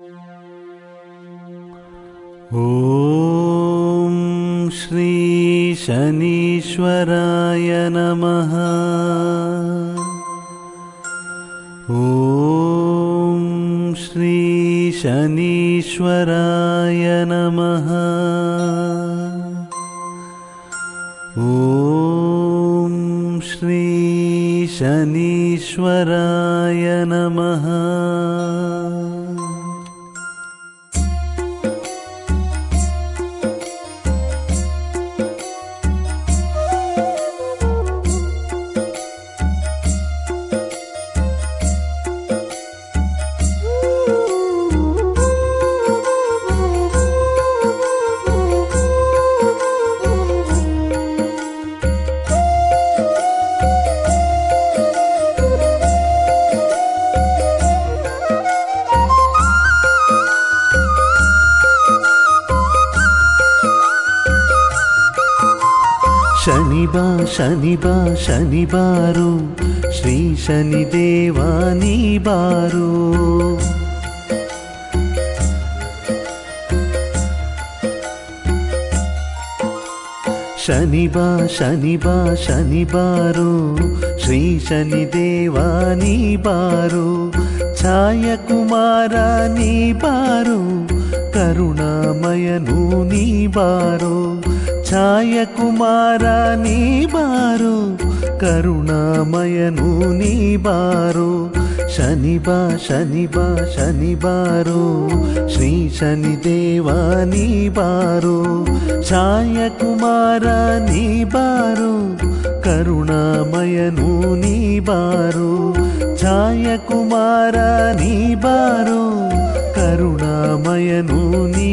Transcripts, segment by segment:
ॐ श्री शनीश्वराय नमः। ॐ श्री शनीश्वराय नमः। ॐ श्री शनीश्वराय नमः శనిబా శనిబా శనిబారు శ్రీ శనిదేవాని బారు. శనిబా శనిబా శనిబారు శ్రీ శనిదేవాని బారు. ఛాయ కుమార నీ బారు. కరుణామయను నీ బారు. ఛాయ కుమార నీ బారు కరుణామయను నీ బారు. శనిబా శనిబా శనిబారు శ్రీ శనిదేవా నీ బారు. ఛాయ కుమార నీ బారు కరుణామయను నీ బారు. ఛాయ కుమార నీ బారు కరుణామయను నీ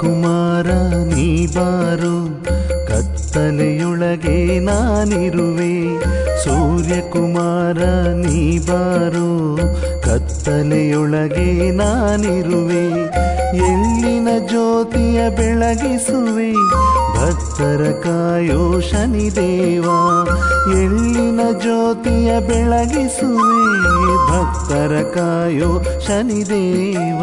ಸೂರ್ಯಕುಮಾರ ನೀ ಬಾರು. ಕತ್ತಲೆಯೊಳಗೆ ನಾನಿರುವೆ. ಸೂರ್ಯಕುಮಾರ, ನೀ ಬಾರು. ಕತ್ತಲೆಯೊಳಗೆ ನಾನಿರುವೆ. ಎಲ್ಲಿನ ಜ್ಯೋತಿಯ ಬೆಳಗಿಸುವೆ. ಭಕ್ತರ ಕಾಯೋ ಶನಿದೇವ. ಎಲ್ಲಿನ ಜ್ಯೋತಿಯ ಬೆಳಗಿಸುವೆ. ಭಕ್ತರ ಕಾಯೋ ಶನಿದೇವ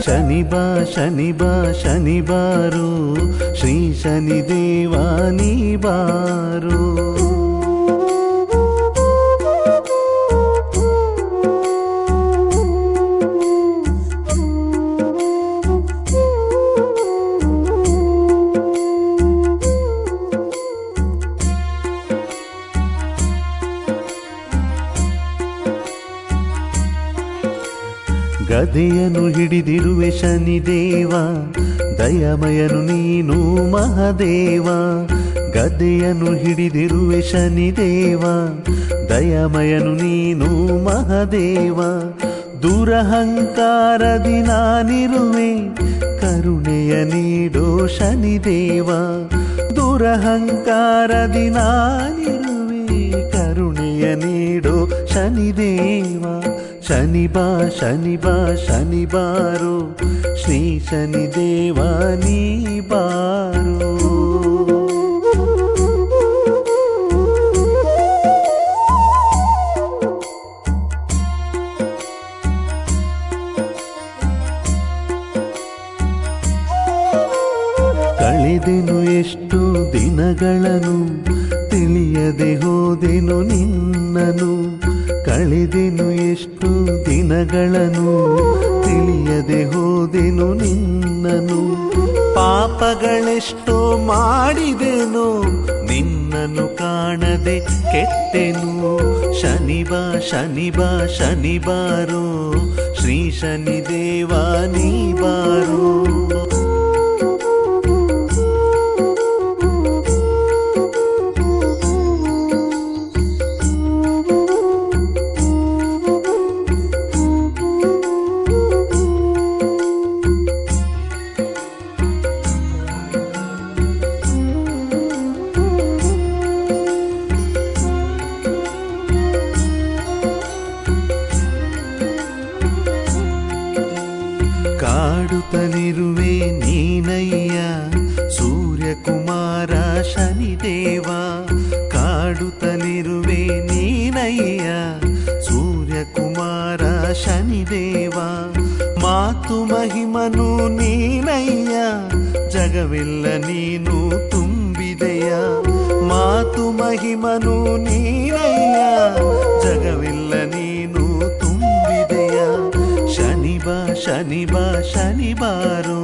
ಶನಿಬಾ ಶನಿಬಾ ಶನಿಬಾರು ಶ್ರೀ ಶನಿದೇವ ನೀ ಬಾರು. ಗದೆಯನ್ನು ಹಿಡಿದಿರುವೆ ಶನಿದೇವ, ದಯಮಯನು ನೀನು ಮಹದೇವ. ಗದೆಯನ್ನು ಹಿಡಿದಿರುವೆ ಶನಿದೇವ, ದಯಮಯನು ನೀನು ಮಹದೇವ. ದುರಹಂಕಾರದಿ ನಾನಿರುವೆ ಕರುಣೆಯ ನೀಡೋ ಶನಿದೇವ ದುರಹಂಕಾರದಿ ನಾನಿರುವೆ ಕರುಣೆಯ ನೀಡೋ ಶನಿದೇವ ಶನಿಬಾ ಶನಿಬಾ ಶನಿಬಾರು ಶ್ರೀ ಶನಿದೇವ ನೀ ಬಾರು ಕಳೆದೆನು ಎಷ್ಟು ದಿನಗಳನ್ನು ತಿಳಿಯದೆ ಹೋದೆನು ನಿನ್ನನು, ಕಳೆದೆನು ಎಷ್ಟು ದಿನಗಳನ್ನು ತಿಳಿಯದೆ ಹೋದೆನು ನಿನ್ನನು. ಪಾಪಗಳೆಷ್ಟು ಮಾಡಿದೆನು ನಿನ್ನನು ಕಾಣದೆ ಕೆಟ್ಟೆನು. ಶನಿಬಾ ಶನಿಬಾ, ಶನಿಬಾರು, ಶ್ರೀ ಶನಿದೇವ ನೀ ಬಾರು. ಕಾಡುತ್ತಲಿರುವೆ ನೀನಯ್ಯ ಸೂರ್ಯಕುಮಾರ ಶನಿದೇವ ಮಾತು ಮಹಿಮನು ನೀನಯ್ಯ ಜಗವೆಲ್ಲ ನೀನು ತುಂಬಿದೆಯ ಮಾತು ಮಹಿಮನು ನೀನಯ್ಯ ಜಗವೆಲ್ಲ ನೀನು ತುಂಬಿದೆಯ ಶನಿಬ ಶನಿಬ ಶನಿಬಾರು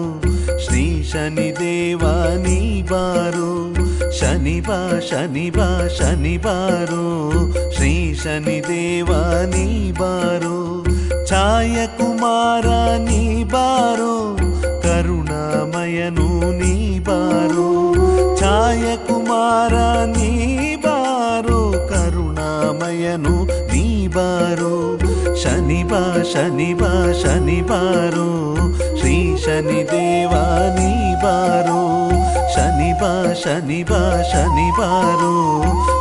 శ్రీ శని దేవాని బారు. శనివా శనివా శనివారు శ్రీ శని దేవాని బారు. ఛాయ కుమారాని బారు. కరుణామయను నీ బారు. ఛాయ కుమారాని శనివారు శనివా శనివా శనివారు శ్రీ శనిదేవా నీ వారు శనివా శనివా శనివారు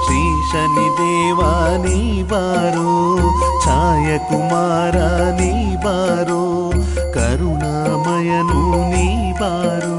శ్రీ శనిదేవా నీ వారు ఛాయ కుమారాని వారు కరుణామయను నీ వారు